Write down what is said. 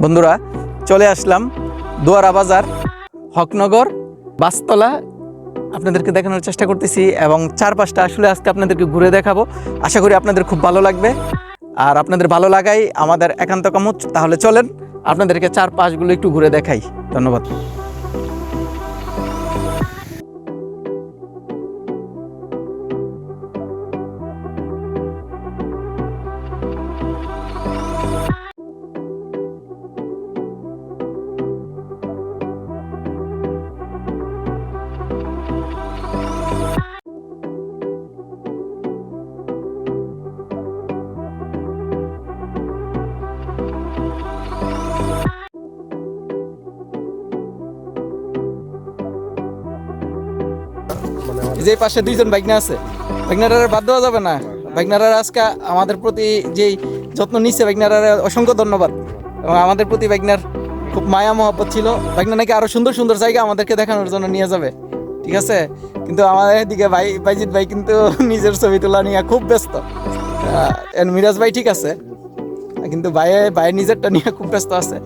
বন্ধুরা, চলে আসলাম দুয়ারা বাজার, হকনগর, বাসতলা। আপনাদেরকে দেখানোর চেষ্টা করতেছি এবং চারপাশটা আসলে আজকে আপনাদেরকে ঘুরে দেখাবো। আশা করি আপনাদের খুব ভালো লাগবে। আর আপনাদের ভালো লাগাই আমাদের একান্ত কামত, তাহলে চলেন আপনাদেরকে চারপাশগুলো একটু ঘুরে দেখাই। ধন্যবাদ। যে পাশে দুইজন বাইকনা আছে। বাইকনারার বাদ দেওয়া যাবে না। বাইকনারার আজকে আমাদের প্রতি যেই যত্ন নিচ্ছে বাইকনারার অসংখ্য ধন্যবাদ। এবং আমাদের প্রতি বাইকনার খুব মায়া মহব্বত ছিল। বাইকনা নাকি আরও সুন্দর সুন্দর জায়গা আমাদেরকে দেখানোর জন্য নিয়ে যাবে। ঠিক আছে? কিন্তু আমাদের এদিকে ভাই, বাইজিৎ ভাই কিন্তু নিজের ছবি তোলা নিয়ে খুব ব্যস্ত। মিরাজ ভাই ঠিক আছে, কিন্তু ভাইয়ে ভাই নিজেরটা নিয়ে খুব ব্যস্ত আছে।